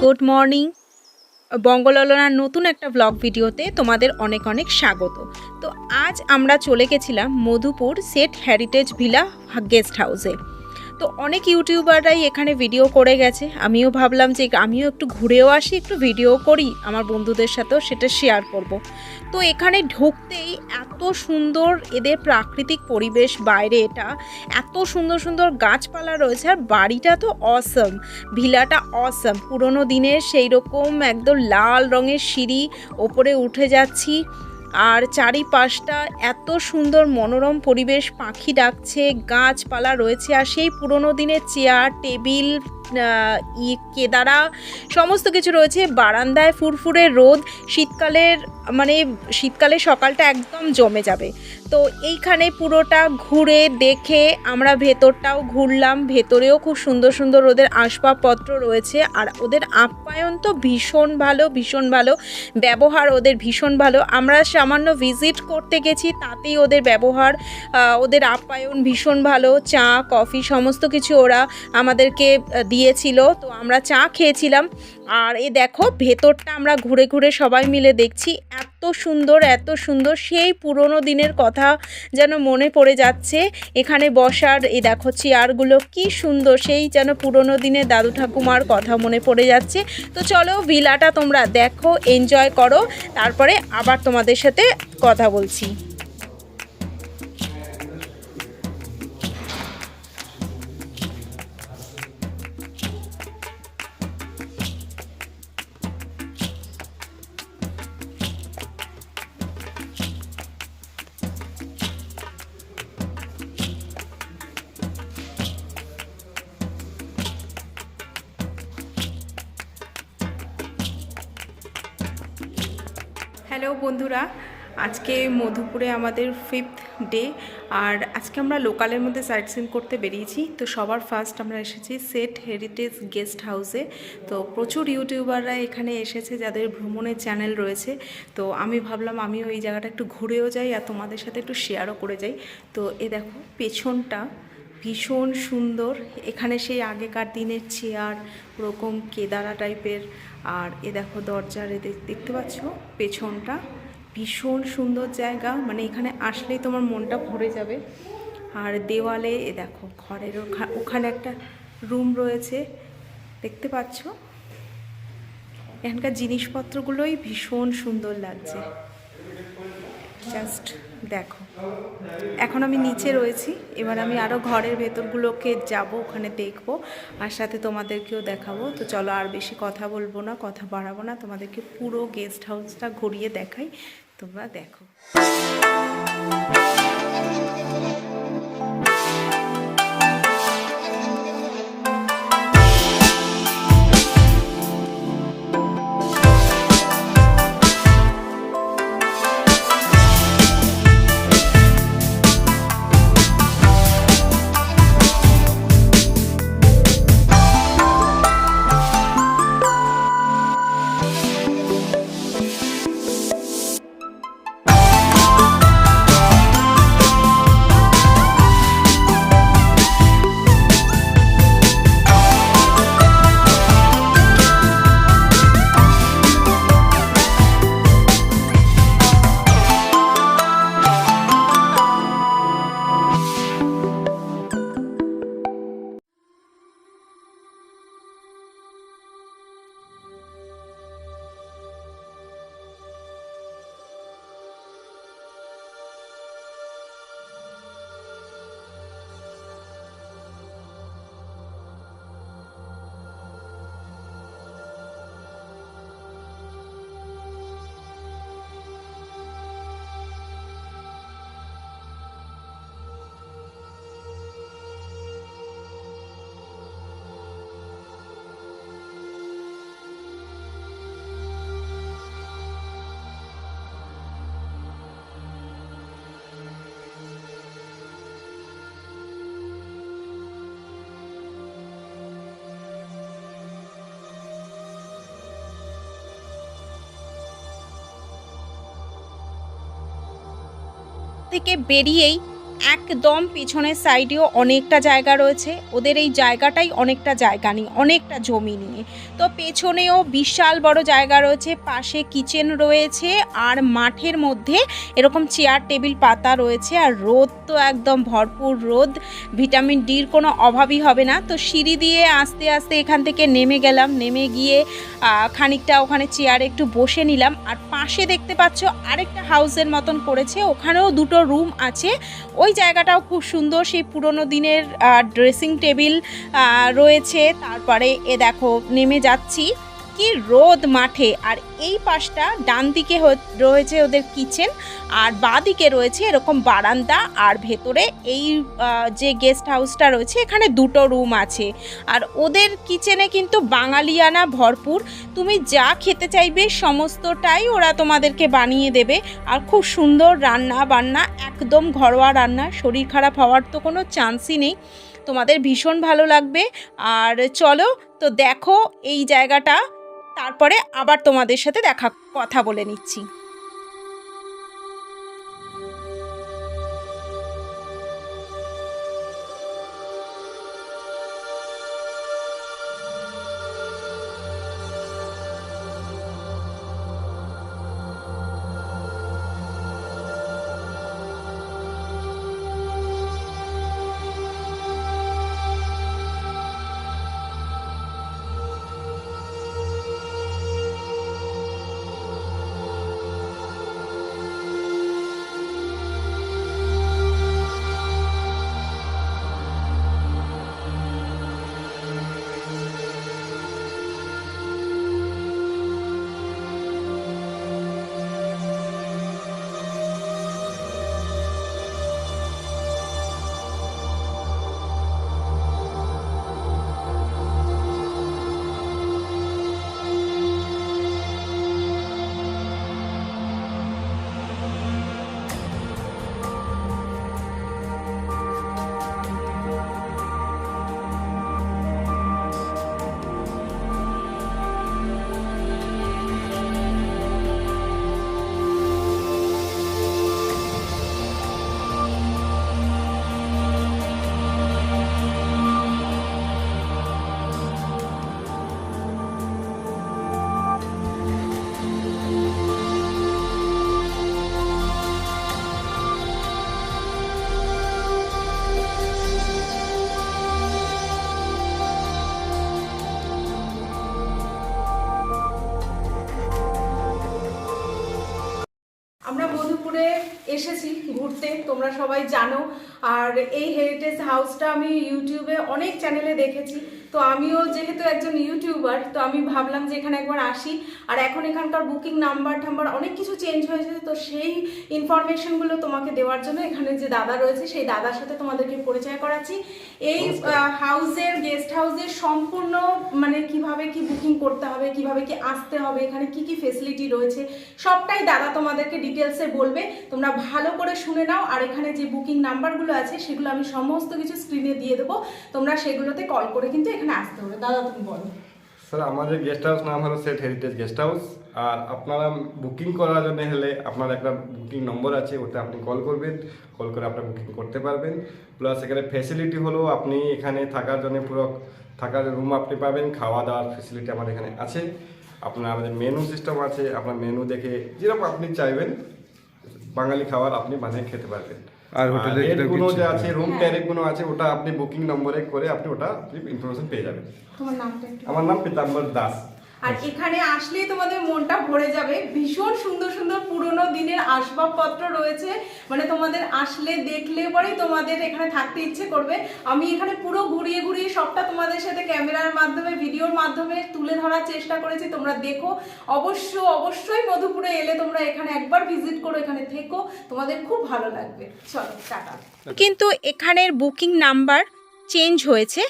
Good morning. বঙ্গললনার নতুন একটা blog ভিডিওতে তোমাদের অনেক অনেক স্বাগত। তো আজ আমরা চলে গেছিলাম Madhupur set heritage villa guest হাউসে। তো অনেক ইউটিউবাররাই এখানে ভিডিও করে গেছে। আমিও ভাবলাম যে আমিও একটু ঘুরেও আসি, একটু ভিডিও করি, আমার বন্ধুদের সাথেও সেটা শেয়ার করব। তো এখানে ঢুকতেই এত সুন্দর এদের প্রাকৃতিক পরিবেশ বাইরে এটা, এত সুন্দর সুন্দর গাছপালা রয়েছে আর বাড়িটা তো অসম ভিলাটা অসম পুরোনো দিনের সেই রকম একদম লাল রঙের সিঁড়ি ওপরে উঠে যাচ্ছি। আর চারিপাশটা এত সুন্দর মনোরম পরিবেশ, পাখি ডাকছে, গাছপালা রয়েছে, আর সেই পুরনো দিনের চেয়ার, টেবিল ই, কেদারা, সমস্ত কিছু রয়েছে। বারান্দায় ফুরফুরে রোদ, শীতকালের মানে শীতকালে সকালটা একদম জমে যাবে। তো এইখানে পুরোটা ঘুরে দেখে আমরা ভেতরটাও ঘুরলাম। ভেতরেও খুব সুন্দর সুন্দর ওদের আসবাবপত্র রয়েছে। আর ওদের আপ্যায়ন তো ভীষণ ভালো ভীষণ ভালো। ব্যবহার ওদের ভীষণ ভালো। আমরা সামান্য ভিজিট করতে গেছি, তাতেই ওদের ব্যবহার ওদের আপ্যায়ন ভীষণ ভালো। চা, কফি সমস্ত কিছু ওরা আমাদেরকে দিয়েছিল। তো আমরা চা খেয়েছিলাম। আর এ দেখো, ভেতরটা আমরা ঘুরে ঘুরে সবাই মিলে দেখছি। এত সুন্দর এত সুন্দর, সেই পুরনো দিনের কথা যেন মনে পড়ে যাচ্ছে এখানে বসার। এই দেখো চেয়ারগুলো কি সুন্দর, সেই যেন পুরনো দিনের দাদু ঠাকুমার কথা মনে পড়ে যাচ্ছে। তো চলো ভিলাটা তোমরা দেখো এনজয় করো, তারপরে আবার তোমাদের সাথে কথা বলছি। হ্যালো বন্ধুরা, আজকে মধুপুরে আমাদের ফিফথ ডে আর আজকে আমরা লোকালের মধ্যে সাইট সিন করতে বেরিয়েছি। তো সবার ফার্স্ট আমরা এসেছি সেট হেরিটেজ গেস্ট হাউসে তো প্রচুর ইউটিউবাররা এখানে এসেছে, যাদের ভ্রমণের চ্যানেল রয়েছে। তো আমি ভাবলাম আমিও এই জায়গাটা একটু ঘুরেও যাই আর তোমাদের সাথে একটু শেয়ারও করে যাই। তো এ দেখো, পেছনটা ভীষণ সুন্দর। এখানে সেই আগেকার দিনের চেয়ার, ওরকম কেদারা টাইপের। আর এ দেখো দরজার দেখতে পাচ্ছ? পেছনটা ভীষণ সুন্দর জায়গা। মানে এখানে আসলেই তোমার মনটা ভরে যাবে। আর দেওয়ালে এ দেখো ঘরের ওখা- ওখানে একটা রুম রয়েছে। দেখতে পাচ্ছ? এখানকার জিনিসপত্রগুলোই ভীষণ সুন্দর লাগছে। জাস্ট দেখো। এখন আমি নিচে রয়েছি। এবার আমি আরও ঘরের ভেতরগুলোকে যাব, ওখানে দেখব। আর সাথে তোমাদেরকেও দেখাবো। তো চলো আর বেশি কথা বলব না, কথা বাড়াবো না। তোমাদেরকে পুরো গেস্ট হাউসটা ঘুরিয়ে দেখাই। তোমরা দেখো। থেকে বেরিয়েই একদম পিছনের সাইডেও অনেকটা জায়গা রয়েছে। ওদের এই জায়গাটাই অনেকটা জায়গা নিয়ে, অনেকটা জমি নিয়ে। তো পেছনেও বিশাল বড় জায়গা রয়েছে, পাশে কিচেন রয়েছে আর মাঠের মধ্যে এরকম চেয়ার টেবিল পাতা রয়েছে আর রোদ তো একদম ভরপুর রোদ। ভিটামিন ডির কোনো অভাবই হবে না। তো সিঁড়ি দিয়ে আস্তে আস্তে এখান থেকে নেমে গেলাম, নেমে গিয়ে খানিকটা ওখানে চেয়ারে একটু বসে নিলাম। আর পাশে দেখতে পাচ্ছ আরেকটা হাউসের মতন করেছে। ওখানেও দুটো রুম আছে। ওই জায়গাটাও খুব সুন্দর সেই পুরনো দিনের ড্রেসিং টেবিল রয়েছে। তারপরে এ দেখো নেমে যাচ্ছি। কি রোদ মাঠে? আর এই পাশটা ডান দিকে রয়েছে ওদের কিচেন আর বাঁ দিকে রয়েছে এরকম বারান্দা, আর ভেতরে এই যে গেস্ট হাউসটা রয়েছে, এখানে দুটো রুম আছে। আর ওদের কিচেনে কিন্তু বাঙালিয়ানা ভরপুর। তুমি যা খেতে চাইবে সমস্তটাই ওরা তোমাদেরকে বানিয়ে দেবে। আর খুব সুন্দর রান্না বান্না একদম ঘরোয়া রান্না, শরীর খারাপ হওয়ার তো কোনো চান্সই নেই। তোমাদের ভীষণ ভালো লাগবে। আর চলো, তো দেখো এই জায়গাটা তারপরে আবার তোমাদের সাথে দেখা কথা বলে নিচ্ছি। এসেছি ঘুরতে তোমরা সবাই জানো। আর এই হেরিটেজ হাউসটা আমি ইউটিউবে অনেক চ্যানেলে দেখেছি। তো আমিও যেহেতু একজন ইউটিউবার তো আমি ভাবলাম যে এখানে একবার আসি। আর এখন এখানকার বুকিং নাম্বার টাম্বার অনেক কিছু চেঞ্জ হয়েছে তো সেই ইনফরমেশনগুলো তোমাকে দেওয়ার জন্য এখানে যে দাদা রয়েছে সেই দাদার সাথে তোমাদেরকে পরিচয় করাচ্ছি। এই হাউসের গেস্ট হাউসের সম্পূর্ণ মানে কীভাবে কি বুকিং করতে হবে কীভাবে কি আসতে হবে এখানে কি কি ফেসিলিটি রয়েছে সবটাই দাদা তোমাদেরকে ডিটেলসে বলবে। তোমরা ভালো করে শুনে নাও আর এখানে যে বুকিং নাম্বারগুলো আছে সেগুলো আমি সমস্ত কিছু স্ক্রিনে দিয়ে দেবো। তোমরা সেগুলোতে কল করে কিন্তু এখানে আসতে হবে, দাদা তুমি বলো। স্যার আমাদের গেস্ট হাউস নাম হলো সেট হেরিটেজ গেস্ট হাউস আর আপনারা বুকিং করার জন্য হলে আপনার একটা বুকিং নম্বর আছে ওটা আপনি কল করবেন কল করে আপনার বুকিং করতে পারবেন। প্লাস এখানে ফেসিলিটি হলো, আপনি এখানে থাকার জন্য পুরো, থাকার রুম আপনি পাবেন খাওয়া দাওয়ার ফেসিলিটি আমাদের এখানে আছে। আপনার আমাদের মেনু সিস্টেম আছে, আপনার মেনু দেখে যেরকম আপনি চাইবেন, বাঙালি খাবার আপনি বানিয়ে খেতে পারবেন। আর হোটেলের রেট কীরকমগুলো কিছু? যে আছে রুম হ্যাঁ। ট্যারিফগুলো আছে ওটা আপনি বুকিং নম্বরে করে আপনি ওটা ইনফরমেশন পেয়ে যাবেন আমার নাম পিতাম্বর দাস আর এখানে আসলেই তোমাদের মনটা ভরে যাবে। ভীষণ সুন্দর সুন্দর পুরনো দিনের আসবাবপত্র রয়েছে। মানে তোমাদের আসলে দেখলে পরেই তোমাদের এখানে থাকতে ইচ্ছে করবে। আমি এখানে পুরো ঘুরিয়ে ঘুরিয়ে সবটা তোমাদের সাথে ক্যামেরার মাধ্যমে ভিডিওর মাধ্যমে তুলে ধরার চেষ্টা করেছি। তোমরা দেখো। অবশ্য অবশ্যই মধুপুরে এলে তোমরা এখানে একবার ভিজিট করো এখানে থেকো। তোমাদের খুব ভালো লাগবে। চলো টাটা। কিন্তু এখানের বুকিং নাম্বার চেঞ্জ হয়েছে।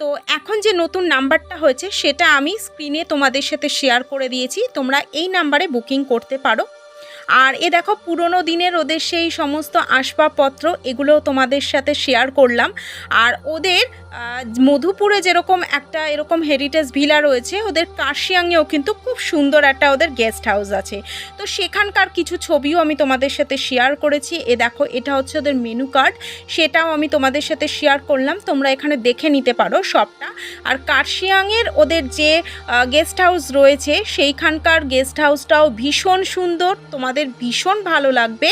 তো এখন যে নতুন নাম্বারটা হয়েছে, সেটা আমি স্ক্রিনে তোমাদের সাথে শেয়ার করে দিয়েছি। তোমরা এই নাম্বারে বুকিং করতে পারো। আর এ দেখো, পুরনো দিনের ওদের সেই সমস্ত আসবাবপত্র এগুলো তোমাদের সাথে শেয়ার করলাম। আর ওদের মধুপুরে যেরকম একটা এরকম হেরিটেজ ভিলা রয়েছে, ওদের কার্শিয়াংয়েও কিন্তু খুব সুন্দর একটা ওদের গেস্ট হাউস আছে। তো সেখানকার কিছু ছবিও আমি তোমাদের সাথে শেয়ার করেছি। এ দেখো, এটা হচ্ছে ওদের মেনু কার্ড সেটাও আমি তোমাদের সাথে শেয়ার করলাম। তোমরা এখানে দেখে নিতে পারো সবটা। আর কার্শিয়াংয়ের ওদের যে গেস্ট হাউস রয়েছে, সেইখানকার গেস্ট হাউসটাও ভীষণ সুন্দর। তোমাদের ভীষণ ভালো লাগবে।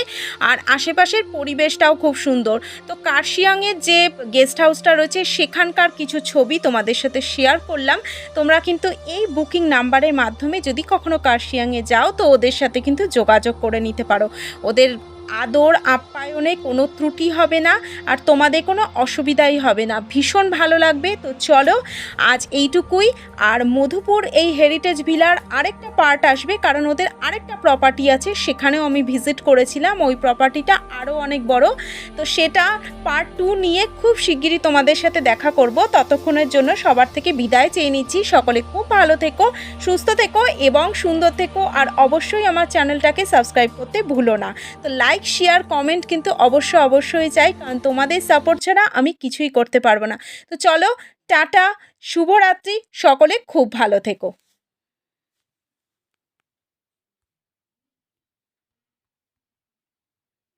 আর আশেপাশের পরিবেশটাও খুব সুন্দর। তো কার্শিয়াংয়ের যে গেস্ট হাউসটা রয়েছে সেখানকার কিছু ছবি তোমাদের সাথে শেয়ার করলাম। তোমরা কিন্তু এই বুকিং নাম্বারের মাধ্যমে যদি কখনো কার্শিয়াংয়ে যাও, তো ওদের সাথে কিন্তু যোগাযোগ করে নিতে পারো। ওদের আদর, আপ্যায়নে কোনো ত্রুটি হবে না আর তোমাদের কোনো অসুবিধাই হবে না। ভীষণ ভালো লাগবে। তো চলো, আজ এইটুকুই। আর মধুপুর এই হেরিটেজ ভিলার আরেকটা পার্ট আসবে কারণ ওদের আরেকটা প্রপার্টি আছে, সেখানেও আমি ভিজিট করেছিলাম। ওই প্রপার্টিটা আরও অনেক বড়। তো সেটা পার্ট টু নিয়ে খুব শিগগিরই তোমাদের সাথে দেখা করব। ততক্ষণের জন্য সবার থেকে বিদায় চেয়ে নিচ্ছি। সকলে খুব ভালো থেকো, সুস্থ থেকো এবং সুন্দর থেকো। আর অবশ্যই আমার চ্যানেলটাকে সাবস্ক্রাইব করতে ভুলো না। তো লাইক শেয়ার কমেন্ট কিন্তু অবশ্য অবশ্যই চাই, কারণ তোমাদের সাপোর্ট ছাড়া আমি কিছুই করতে পারব না। তো চলো, টাটা, শুভরাত্রি, সকলে খুব ভালো থেকো।